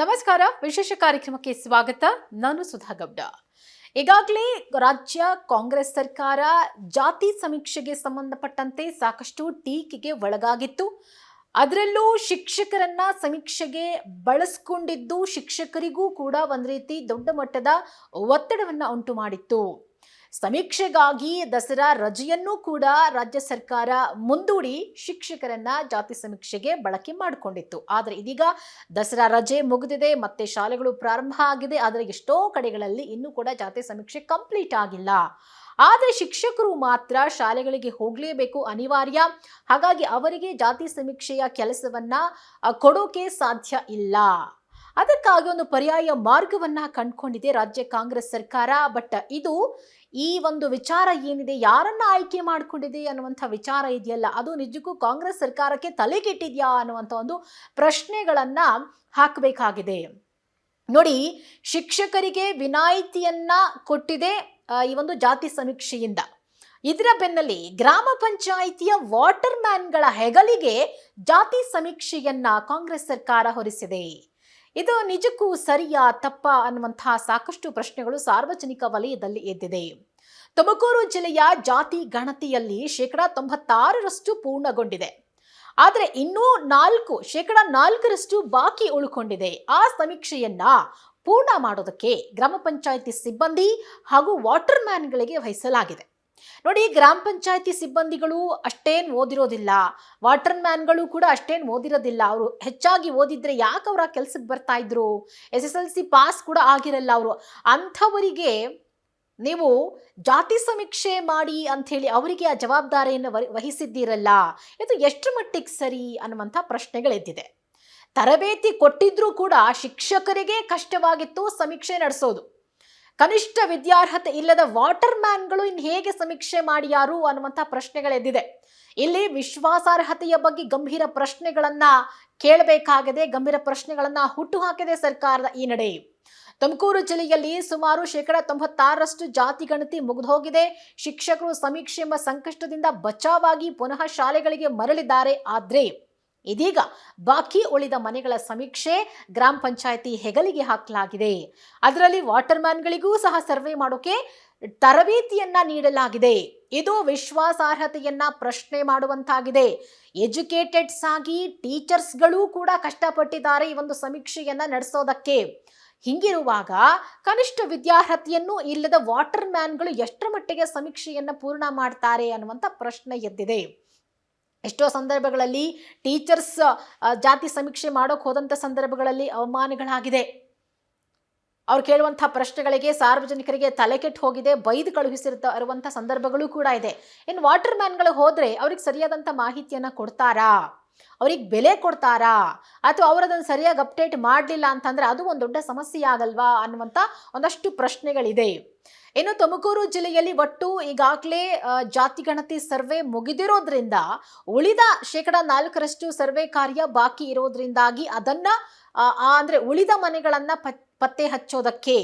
ನಮಸ್ಕಾರ, ವಿಶೇಷ ಕಾರ್ಯಕ್ರಮಕ್ಕೆ ಸ್ವಾಗತ. ನಾನು ಸುಧಾ ಗೌಡ ಈಗಾಗಲೇ ರಾಜ್ಯ ಕಾಂಗ್ರೆಸ್ ಸರ್ಕಾರ ಜಾತಿ ಸಮೀಕ್ಷೆಗೆ ಸಂಬಂಧಪಟ್ಟಂತೆ ಸಾಕಷ್ಟು ಟೀಕೆಗೆ ಒಳಗಾಗಿತ್ತು. ಅದರಲ್ಲೂ ಶಿಕ್ಷಕರನ್ನ ಸಮೀಕ್ಷೆಗೆ ಬಳಸ್ಕೊಂಡಿದ್ದು ಶಿಕ್ಷಕರಿಗೂ ಕೂಡ ಒಂದು ರೀತಿ ದೊಡ್ಡ ಮಟ್ಟದ ಒತ್ತಡವನ್ನ ಉಂಟು ಮಾಡಿತ್ತು. ಸಮೀಕ್ಷೆಗಾಗಿ ದಸರಾ ರಜೆಯನ್ನು ಕೂಡ ರಾಜ್ಯ ಸರ್ಕಾರ ಮುಂದೂಡಿ ಶಿಕ್ಷಕರನ್ನ ಜಾತಿ ಸಮೀಕ್ಷೆಗೆ ಬಳಕೆ ಮಾಡಿಕೊಂಡಿತ್ತು. ಆದರೆ ಇದೀಗ ದಸರಾ ರಜೆ ಮುಗಿದಿದೆ, ಮತ್ತೆ ಶಾಲೆಗಳು ಪ್ರಾರಂಭ ಆಗಿದೆ. ಆದರೆ ಎಷ್ಟೋ ಕಡೆಗಳಲ್ಲಿ ಇನ್ನೂ ಕೂಡ ಜಾತಿ ಸಮೀಕ್ಷೆ ಕಂಪ್ಲೀಟ್ ಆಗಿಲ್ಲ. ಆದರೆ ಶಿಕ್ಷಕರು ಮಾತ್ರ ಶಾಲೆಗಳಿಗೆ ಹೋಗಲೇಬೇಕು ಅನಿವಾರ್ಯ. ಹಾಗಾಗಿ ಅವರಿಗೆ ಜಾತಿ ಸಮೀಕ್ಷೆಯ ಕೆಲಸವನ್ನ ಕೊಡೋಕೆ ಸಾಧ್ಯ ಇಲ್ಲ. ಅದಕ್ಕಾಗಿ ಒಂದು ಪರ್ಯಾಯ ಮಾರ್ಗವನ್ನ ಕಂಡುಕೊಂಡಿದೆ ರಾಜ್ಯ ಕಾಂಗ್ರೆಸ್ ಸರ್ಕಾರ. ಬಟ್ ಇದು ಈ ಒಂದು ವಿಚಾರ ಏನಿದೆ, ಯಾರನ್ನ ಆಯ್ಕೆ ಮಾಡಿಕೊಂಡಿದೆ ಅನ್ನುವಂಥ ವಿಚಾರ ಇದೆಯಲ್ಲ, ಅದು ನಿಜಕ್ಕೂ ಕಾಂಗ್ರೆಸ್ ಸರ್ಕಾರಕ್ಕೆ ತಲೆಗೆಟ್ಟಿದೆಯಾ ಅನ್ನುವಂಥ ಒಂದು ಪ್ರಶ್ನೆಗಳನ್ನು ಹಾಕಬೇಕಾಗಿದೆ. ನೋಡಿ, ಶಿಕ್ಷಕರಿಗೆ ವಿನಾಯಿತಿಯನ್ನ ಕೊಟ್ಟಿದೆ ಈ ಒಂದು ಜಾತಿ ಸಮೀಕ್ಷೆಯಿಂದ. ಇದರ ಬೆನ್ನಲ್ಲಿ ಗ್ರಾಮ ಪಂಚಾಯಿತಿಯ ವಾಟರ್ ಮ್ಯಾನ್ಗಳ ಹೆಗಲಿಗೆ ಜಾತಿ ಸಮೀಕ್ಷೆಯನ್ನ ಕಾಂಗ್ರೆಸ್ ಸರ್ಕಾರ ಹೊರಿಸಿದೆ. ಇದು ನಿಜಕ್ಕೂ ಸರಿಯಾ, ತಪ್ಪ ಅನ್ನುವಂತಹ ಸಾಕಷ್ಟು ಪ್ರಶ್ನೆಗಳು ಸಾರ್ವಜನಿಕ ವಲಯದಲ್ಲಿ ಎದ್ದಿದೆ. ತುಮಕೂರು ಜಿಲ್ಲೆಯ ಜಾತಿ ಗಣತಿಯಲ್ಲಿ ಶೇಕಡಾ ತೊಂಬತ್ತಾರರಷ್ಟು ಪೂರ್ಣಗೊಂಡಿದೆ. ಆದರೆ ಇನ್ನೂ ನಾಲ್ಕು, ಶೇಕಡ ನಾಲ್ಕರಷ್ಟು ಬಾಕಿ ಉಳ್ಕೊಂಡಿದೆ. ಆ ಸಮೀಕ್ಷೆಯನ್ನ ಪೂರ್ಣ ಮಾಡೋದಕ್ಕೆ ಗ್ರಾಮ ಪಂಚಾಯಿತಿ ಸಿಬ್ಬಂದಿ ಹಾಗೂ ವಾಟರ್ ಮ್ಯಾನ್ಗಳಿಗೆ ವಹಿಸಲಾಗಿದೆ. ನೋಡಿ, ಗ್ರಾಮ ಪಂಚಾಯಿತಿ ಸಿಬ್ಬಂದಿಗಳು ಅಷ್ಟೇನು ಓದಿರೋದಿಲ್ಲ. ವಾಟರ್ ಮ್ಯಾನ್ಗಳು ಕೂಡ ಅಷ್ಟೇನು ಓದಿರೋದಿಲ್ಲ. ಅವರು ಹೆಚ್ಚಾಗಿ ಓದಿದ್ರೆ ಯಾಕೆ ಅವರ ಕೆಲ್ಸಕ್ಕೆ ಬರ್ತಾ ಇದ್ರು? S S L C pass ಕೂಡ ಆಗಿರಲ್ಲ ಅವರು. ಅಂಥವರಿಗೆ ನೀವು ಜಾತಿ ಸಮೀಕ್ಷೆ ಮಾಡಿ ಅಂಥೇಳಿ ಅವರಿಗೆ ಆ ಜವಾಬ್ದಾರಿಯನ್ನು ವಹಿ- ವಹಿಸಿದ್ದೀರಲ್ಲ, ಇದು ಎಷ್ಟು ಮಟ್ಟಿಗೆ ಸರಿ ಅನ್ನುವಂಥ ಪ್ರಶ್ನೆಗಳೆದ್ದಿದೆ. ತರಬೇತಿ ಕೊಟ್ಟಿದ್ರೂ ಕೂಡ ಶಿಕ್ಷಕರಿಗೆ ಕಷ್ಟವಾಗಿತ್ತು, ಸಮೀಕ್ಷೆ ನಡೆಸೋದು. ಕನಿಷ್ಠ ವಿದ್ಯಾರ್ಹತೆ ಇಲ್ಲದ ವಾಟರ್ ಮ್ಯಾನ್ಗಳು ಇನ್ನು ಹೇಗೆ ಸಮೀಕ್ಷೆ ಮಾಡಿಯಾರು ಅನ್ನುವಂಥ ಪ್ರಶ್ನೆಗಳೆದ್ದಿದೆ. ಇಲ್ಲಿ ವಿಶ್ವಾಸಾರ್ಹತೆಯ ಬಗ್ಗೆ ಗಂಭೀರ ಪ್ರಶ್ನೆಗಳನ್ನು ಕೇಳಬೇಕಾಗಿದೆ, ಗಂಭೀರ ಪ್ರಶ್ನೆಗಳನ್ನು ಹುಟ್ಟು ಹಾಕಿದೆ ಸರ್ಕಾರದ ಈ ನಡೆ ತುಮಕೂರು ಜಿಲ್ಲೆಯಲ್ಲಿ ಸುಮಾರು ಶೇಕಡ ತೊಂಬತ್ತಾರರಷ್ಟು ಜಾತಿ ಗಣತಿ ಮುಗಿದೋಗಿದೆ ಶಿಕ್ಷಕರು ಸಮೀಕ್ಷೆ ಎಂಬ ಸಂಕಷ್ಟದಿಂದ ಬಚಾವಾಗಿ ಪುನಃ ಶಾಲೆಗಳಿಗೆ ಮರಳಿದ್ದಾರೆ. ಆದ್ರೆ ಇದೀಗ ಬಾಕಿ ಉಳಿದ ಮನೆಗಳ ಸಮೀಕ್ಷೆ ಗ್ರಾಮ ಪಂಚಾಯಿತಿ ಹೆಗಲಿಗೆ ಹಾಕಲಾಗಿದೆ. ಅದರಲ್ಲಿ ವಾಟರ್ ಮ್ಯಾನ್ಗಳಿಗೂ ಸಹ ಸರ್ವೆ ಮಾಡೋಕೆ ತರಬೇತಿಯನ್ನ ನೀಡಲಾಗಿದೆ. ಇದು ವಿಶ್ವಾಸಾರ್ಹತೆಯನ್ನ ಪ್ರಶ್ನೆ ಮಾಡುವಂತಾಗಿದೆ. ಎಜುಕೇಟೆಡ್ಸ್ ಆಗಿ ಟೀಚರ್ಸ್ಗಳು ಕೂಡ ಕಷ್ಟಪಟ್ಟಿದ್ದಾರೆ ಈ ಒಂದು ಸಮೀಕ್ಷೆಯನ್ನ ನಡೆಸೋದಕ್ಕೆ. ಹಿಂಗಿರುವಾಗ ಕನಿಷ್ಠ ವಿದ್ಯಾರ್ಹತೆಯನ್ನು ಇಲ್ಲದ ವಾಟರ್ ಮ್ಯಾನ್ಗಳು ಎಷ್ಟರ ಮಟ್ಟಿಗೆ ಸಮೀಕ್ಷೆಯನ್ನು ಪೂರ್ಣ ಮಾಡ್ತಾರೆ ಅನ್ನುವಂಥ ಪ್ರಶ್ನೆ ಎದ್ದಿದೆ. ಎಷ್ಟೋ ಸಂದರ್ಭಗಳಲ್ಲಿ ಟೀಚರ್ಸ್ ಜಾತಿ ಸಮೀಕ್ಷೆ ಮಾಡೋಕೆ ಹೋದಂಥ ಸಂದರ್ಭಗಳಲ್ಲಿ ಅವಮಾನಗಳಾಗಿದೆ. ಅವ್ರು ಕೇಳುವಂಥ ಪ್ರಶ್ನೆಗಳಿಗೆ ಸಾರ್ವಜನಿಕರಿಗೆ ತಲೆ ಕೆಟ್ಟು ಹೋಗಿದೆ, ಬೈದು ಕಳುಹಿಸಿರ್ತ ಇರುವಂಥ ಸಂದರ್ಭಗಳು ಕೂಡ ಇದೆ. ಇನ್ನು ವಾಟರ್ ಮ್ಯಾನ್ಗಳು ಹೋದರೆ ಅವ್ರಿಗೆ ಸರಿಯಾದಂಥ ಮಾಹಿತಿಯನ್ನು ಕೊಡ್ತಾರಾ? ಅವ್ರಿಗೆ ಬೆಲೆ ಕೊಡ್ತಾರಾ? ಅಥವಾ ಅವರದನ್ನು ಸರಿಯಾಗಿ ಅಪ್ಡೇಟ್ ಮಾಡಲಿಲ್ಲ ಅಂತಂದ್ರೆ ಅದು ಒಂದು ದೊಡ್ಡ ಸಮಸ್ಯೆ ಆಗಲ್ವಾ ಅನ್ನುವಂಥ ಒಂದಷ್ಟು ಪ್ರಶ್ನೆಗಳಿದೆ. ಇನ್ನು ತುಮಕೂರು ಜಿಲ್ಲೆಯಲ್ಲಿ ಒಟ್ಟು ಈಗಾಗಲೇ ಜಾತಿ ಗಣತಿ ಸರ್ವೆ ಮುಗಿದಿರೋದ್ರಿಂದ ಉಳಿದ ಶೇಕಡ ನಾಲ್ಕರಷ್ಟು ಸರ್ವೆ ಕಾರ್ಯ ಬಾಕಿ ಇರೋದ್ರಿಂದಾಗಿ ಅದನ್ನ ಅಂದ್ರೆ ಉಳಿದ ಮನೆಗಳನ್ನ ಪತ್ತೆ ಹಚ್ಚೋದಕ್ಕೆ.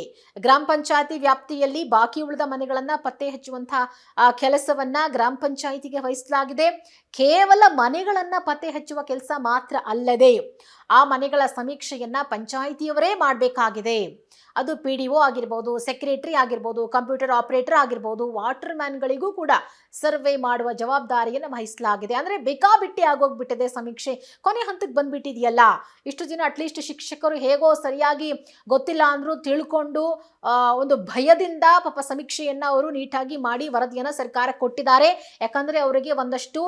ಗ್ರಾಮ ಪಂಚಾಯತಿ ವ್ಯಾಪ್ತಿಯಲ್ಲಿ ಬಾಕಿ ಉಳಿದ ಮನೆಗಳನ್ನು ಪತ್ತೆ ಹಚ್ಚುವಂತಹ ಕೆಲಸವನ್ನ ಗ್ರಾಮ ಪಂಚಾಯಿತಿಗೆ ವಹಿಸಲಾಗಿದೆ. ಕೇವಲ ಮನೆಗಳನ್ನು ಪತ್ತೆ ಹಚ್ಚುವ ಕೆಲಸ ಮಾತ್ರ ಅಲ್ಲದೆ, ಆ ಮನೆಗಳ ಸಮೀಕ್ಷೆಯನ್ನ ಪಂಚಾಯಿತಿಯವರೇ ಮಾಡಬೇಕಾಗಿದೆ. ಅದು ಪಿ ಡಿ ಒ ಆಗಿರ್ಬೋದು ಸೆಕ್ರೆಟರಿ ಆಗಿರ್ಬೋದು ಕಂಪ್ಯೂಟರ್ ಆಪರೇಟರ್ ಆಗಿರ್ಬೋದು ವಾಟರ್ ಮ್ಯಾನ್ಗಳಿಗೂ ಕೂಡ ಸರ್ವೆ ಮಾಡುವ ಜವಾಬ್ದಾರಿಯನ್ನು ವಹಿಸಲಾಗಿದೆ. ಅಂದರೆ ಬೇಕಾಬಿಟ್ಟಿ ಆಗೋಗ್ಬಿಟ್ಟಿದೆ ಸಮೀಕ್ಷೆ. ಕೊನೆ ಹಂತಕ್ಕೆ ಬಂದ್ಬಿಟ್ಟಿದೆಯಲ್ಲ, ಇಷ್ಟು ದಿನ ಅಟ್ಲೀಸ್ಟ್ ಶಿಕ್ಷಕರು ಹೇಗೋ ಸರಿಯಾಗಿ ಗೊತ್ತಿಲ್ಲ ಅಂದರೂ ತಿಳ್ಕೊಂಡು ಒಂದು ಭಯದಿಂದ ಪಾಪ ಸಮೀಕ್ಷೆಯನ್ನು ಅವರು ನೀಟಾಗಿ ಮಾಡಿ ವರದಿಯನ್ನು ಸರ್ಕಾರ ಕೊಟ್ಟಿದ್ದಾರೆ. ಯಾಕಂದರೆ ಅವರಿಗೆ ಒಂದಷ್ಟು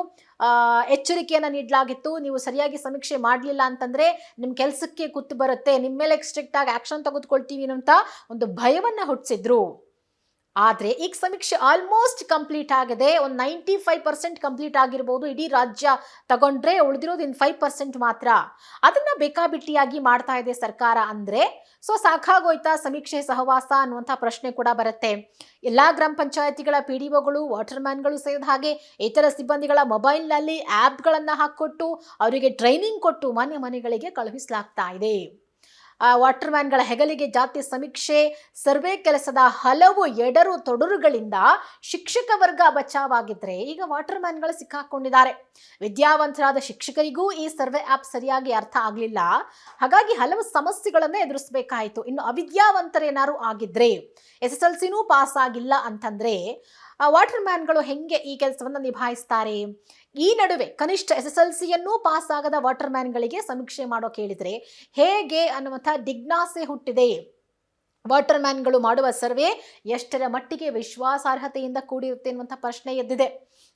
ಎಚ್ಚರಿಕೆಯನ್ನು ನೀಡಲಾಗಿತ್ತು. ನೀವು ಸರಿಯಾಗಿ ಸಮೀಕ್ಷೆ ಮಾಡಲಿಲ್ಲ ಅಂತಂದರೆ ನಿಮ್ಮ ಕೆಲಸಕ್ಕೆ ಕುತ್ತು ಬರುತ್ತೆ. ನಿಮ್ಮ ಮೇಲೆ ಎಕ್ಸ್ಟ್ರಿಕ್ಟಾಗಿ ಆ್ಯಕ್ಷನ್ ತೆಗೆದುಕೊಳ್ತೀವಿ ಅಂತ ಒಂದು ಭಯವನ್ನ ಹುಟ್ಟಿಸಿದ್ರು. ಆದರೆ ಈಗ ಸಮೀಕ್ಷೆ ಆಲ್ಮೋಸ್ಟ್ ಕಂಪ್ಲೀಟ್ ಆಗಿದೆ. ಒಂದು ನೈಂಟಿ ಫೈವ್ ಪರ್ಸೆಂಟ್ ಕಂಪ್ಲೀಟ್ ಆಗಿರ್ಬೋದು ಇಡೀ ರಾಜ್ಯ ತಗೊಂಡ್ರೆ ಉಳಿದಿರೋದು ಇನ್ನು ಫೈವ್ ಪರ್ಸೆಂಟ್ ಮಾತ್ರ. ಅದನ್ನ ಬೇಕಾಬಿಟ್ಟಿಯಾಗಿ ಮಾಡ್ತಾ ಇದೆ ಸರ್ಕಾರ ಅಂದ್ರೆ ಸೊ ಸಾಕಾಗೋಯ್ತಾ ಸಮೀಕ್ಷೆ ಸಹವಾಸ ಅನ್ನುವಂಥ ಪ್ರಶ್ನೆ ಕೂಡ ಬರುತ್ತೆ. ಎಲ್ಲಾ ಗ್ರಾಮ ಪಂಚಾಯತಿಗಳ ಪಿ ಡಿ ಒಗಳು, ವಾಟರ್ಮ್ಯಾನ್ಗಳು ಸೇರಿದ ಹಾಗೆ ಇತರ ಸಿಬ್ಬಂದಿಗಳ ಮೊಬೈಲ್ನಲ್ಲಿ ಆ್ಯಪ್ಗಳನ್ನು ಹಾಕ್ಕೊಟ್ಟು ಅವರಿಗೆ ಟ್ರೈನಿಂಗ್ ಕೊಟ್ಟು ಮನೆ ಮನೆಗಳಿಗೆ ಕಳುಹಿಸಲಾಗ್ತಾ ಇದೆ. ಆ, ವಾಟರ್ಮ್ಯಾನ್ಗಳ ಹೆಗಲಿಗೆ ಜಾತಿ ಸಮೀಕ್ಷೆ ಸರ್ವೆ ಕೆಲಸದ ಹಲವು ಎಡರು ತೊಡರುಗಳಿಂದ ಶಿಕ್ಷಕ ವರ್ಗ ಬಚಾವಾಗಿದ್ರೆ ಈಗ ವಾಟರ್ಮ್ಯಾನ್ಗಳು ಸಿಕ್ಕಾಕೊಂಡಿದ್ದಾರೆ. ವಿದ್ಯಾವಂತರಾದ ಶಿಕ್ಷಕರಿಗೂ ಈ ಸರ್ವೆ ಆ್ಯಪ್ ಸರಿಯಾಗಿ ಅರ್ಥ ಆಗಲಿಲ್ಲ. ಹಾಗಾಗಿ ಹಲವು ಸಮಸ್ಯೆಗಳನ್ನು ಎದುರಿಸಬೇಕಾಯಿತು. ಇನ್ನು ಅವಿದ್ಯಾವಂತರೇನಾರು ಆಗಿದ್ರೆ ಎಸ್ ಎಸ್ ಎಲ್ ಸಿನೂ ಪಾಸ್ ಆಗಿಲ್ಲ ಅಂತಂದ್ರೆ ವಾಟರ್ ಮ್ಯಾನ್ಗಳು ಹೆಂಗೆ ಈ ಕೆಲಸವನ್ನು ನಿಭಾಯಿಸ್ತಾರೆ? ಈ ನಡುವೆ ಕನಿಷ್ಠ ಎಸ್ ಎಸ್ ಎಲ್ ಸಿಯನ್ನೂ ಪಾಸ್ ಆಗದ ವಾಟರ್ ಮ್ಯಾನ್ಗಳಿಗೆ ಸಮೀಕ್ಷೆ ಮಾಡೋ ಕೇಳಿದರೆ ಹೇಗೆ ಅನ್ನುವಂಥ ಜಿಜ್ಞಾಸೆ ಹುಟ್ಟಿದೆ. ವಾಟರ್ ಮ್ಯಾನ್ಗಳು ಮಾಡುವ ಸರ್ವೆ ಎಷ್ಟರ ಮಟ್ಟಿಗೆ ವಿಶ್ವಾಸಾರ್ಹತೆಯಿಂದ ಕೂಡಿರುತ್ತೆ ಎನ್ನುವಂಥ ಪ್ರಶ್ನೆ ಎದ್ದಿದೆ.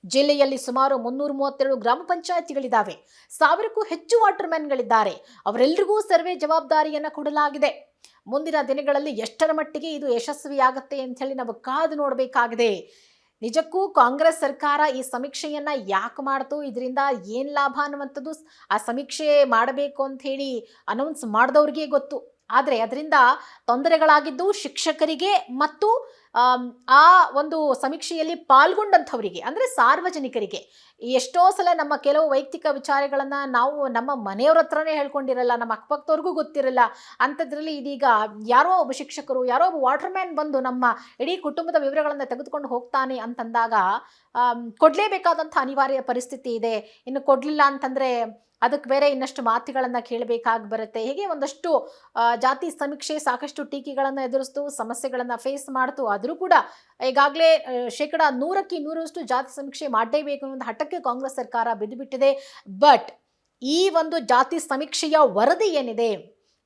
ಜಿಲ್ಲೆಯಲ್ಲಿ ಸುಮಾರು ಮುನ್ನೂರ ಮೂವತ್ತೆರಡು ಗ್ರಾಮ ಪಂಚಾಯತಿಗಳಿದ್ದಾವೆ. ಸಾವಿರಕ್ಕೂ ಹೆಚ್ಚು ವಾಟರ್ ಮ್ಯಾನ್ಗಳಿದ್ದಾರೆ. ಅವರೆಲ್ಲರಿಗೂ ಸರ್ವೆ ಜವಾಬ್ದಾರಿಯನ್ನು ಕೊಡಲಾಗಿದೆ. ಮುಂದಿನ ದಿನಗಳಲ್ಲಿ ಎಷ್ಟರ ಮಟ್ಟಿಗೆ ಇದು ಯಶಸ್ವಿಯಾಗುತ್ತೆ ಅಂತ ಹೇಳಿ ನಾವು ಕಾದು ನೋಡಬೇಕಾಗಿದೆ. ನಿಜಕ್ಕೂ ಕಾಂಗ್ರೆಸ್ ಸರ್ಕಾರ ಈ ಸಮೀಕ್ಷೆಯನ್ನ ಯಾಕೆ ಮಾಡ್ತು? ಇದರಿಂದ ಏನು ಲಾಭ ಅನ್ನುವಂಥದ್ದು ಆ ಸಮೀಕ್ಷೆ ಮಾಡಬೇಕು ಅಂತ ಹೇಳಿ ಅನೌನ್ಸ್ ಮಾಡಿದವ್ರಿಗೆ ಗೊತ್ತು. ಆದರೆ ಅದರಿಂದ ತೊಂದರೆಗಳಾಗಿದ್ದು ಶಿಕ್ಷಕರಿಗೆ ಮತ್ತು ಆ ಒಂದು ಸಮೀಕ್ಷೆಯಲ್ಲಿ ಪಾಲ್ಗೊಂಡಂಥವರಿಗೆ, ಅಂದರೆ ಸಾರ್ವಜನಿಕರಿಗೆ, ಎಷ್ಟೋ ಸಲ ನಮ್ಮ ಕೆಲವು ವೈಯಕ್ತಿಕ ವಿಚಾರಗಳನ್ನು ನಾವು ನಮ್ಮ ಮನೆಯವ್ರ ಹತ್ರನೇ ಹೇಳ್ಕೊಂಡಿರಲ್ಲ, ನಮ್ಮ ಅಕ್ಕಪಕ್ಕದವ್ರಿಗೂ ಗೊತ್ತಿರಲ್ಲ, ಅಂಥದ್ರಲ್ಲಿ ಇದೀಗ ಯಾರೋ ಒಬ್ಬ ಶಿಕ್ಷಕರು, ಯಾರೋ ಒಬ್ಬ ವಾಟರ್ಮ್ಯಾನ್ ಬಂದು ನಮ್ಮ ಇಡೀ ಕುಟುಂಬದ ವಿವರಗಳನ್ನು ತೆಗೆದುಕೊಂಡು ಹೋಗ್ತಾನೆ ಅಂತಂದಾಗ ಕೊಡಲೇಬೇಕಾದಂಥ ಅನಿವಾರ್ಯ ಪರಿಸ್ಥಿತಿ ಇದೆ. ಇನ್ನು ಕೊಡಲಿಲ್ಲ ಅಂತಂದರೆ ಅದಕ್ಕೆ ಬೇರೆ ಇನ್ನಷ್ಟು ಮಾತುಗಳನ್ನು ಕೇಳಬೇಕಾಗಿ ಬರುತ್ತೆ. ಹೀಗೆ ಒಂದಷ್ಟು ಜಾತಿ ಸಮೀಕ್ಷೆ ಸಾಕಷ್ಟು ಟೀಕೆಗಳನ್ನು ಎದುರಿಸ್ತು, ಸಮಸ್ಯೆಗಳನ್ನು ಫೇಸ್ ಮಾಡ್ತು. ಆದರೂ ಕೂಡ, ಈಗಾಗಲೇ ಶೇಕಡ ನೂರಕ್ಕೆ ನೂರಷ್ಟು ಜಾತಿ ಸಮೀಕ್ಷೆ ಮಾಡಲೇಬೇಕು ಅನ್ನೋ ಹಠಕ್ಕೆ ಕಾಂಗ್ರೆಸ್ ಸರ್ಕಾರ ಬಿದ್ದುಬಿಟ್ಟಿದೆ. ಬಟ್, ಈ ಒಂದು ಜಾತಿ ಸಮೀಕ್ಷೆಯ ವರದಿ ಏನಿದೆ?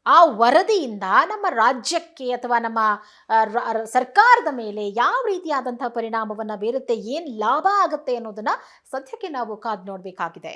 ಆ ವರದಿಯಿಂದ ನಮ್ಮ ರಾಜ್ಯಕ್ಕೆ ಅಥವಾ ನಮ್ಮ ಸರ್ಕಾರದ ಮೇಲೆ ಯಾವ ರೀತಿಯಾದಂತಹ ಪರಿಣಾಮವನ್ನು ಬೀರುತ್ತೆ, ಏನು ಲಾಭ ಆಗುತ್ತೆ ಅನ್ನೋದನ್ನ ಸದ್ಯಕ್ಕೆ ನಾವು ಕಾದು ನೋಡಬೇಕಾಗಿದೆ.